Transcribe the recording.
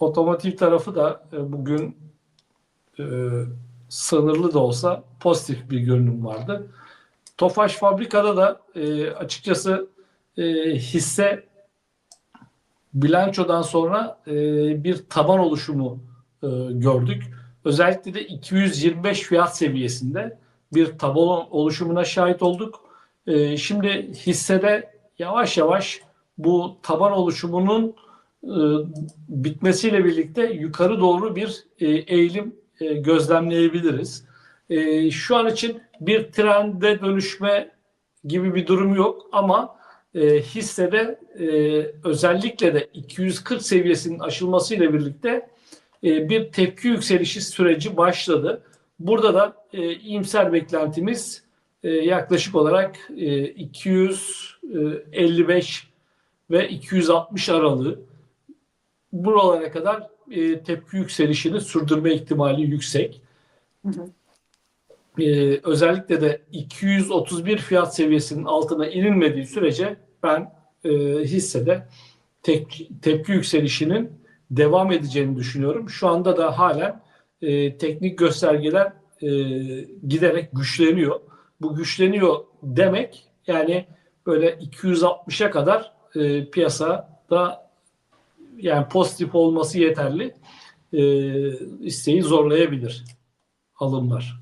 otomotiv tarafı da e, bugün e, sınırlı da olsa pozitif bir görünüm vardı. Tofaş fabrikada da e, açıkçası hisse bilançodan sonra bir taban oluşumu gördük. Özellikle de 225 fiyat seviyesinde bir taban oluşumuna şahit olduk. Şimdi hissede yavaş yavaş bu taban oluşumunun bitmesiyle birlikte yukarı doğru bir e, eğilim e, gözlemleyebiliriz. E, şu an için bir trende dönüşme gibi bir durum yok ama e, hissede e, özellikle de 240 seviyesinin aşılmasıyla birlikte e, bir tepki yükselişi süreci başladı. Burada da e, iyimser beklentimiz e, yaklaşık olarak e, 255 ve 260 aralığı buralara kadar e, tepki yükselişini sürdürme ihtimali yüksek. Ee, özellikle de 231 fiyat seviyesinin altına inilmediği sürece ben e, hissede tek, tepki yükselişinin devam edeceğini düşünüyorum. Şu anda da halen e, teknik göstergeler e, giderek güçleniyor. Bu güçleniyor demek yani böyle 260'a kadar e, piyasada yani pozitif olması yeterli e, isteği zorlayabilir alımlar.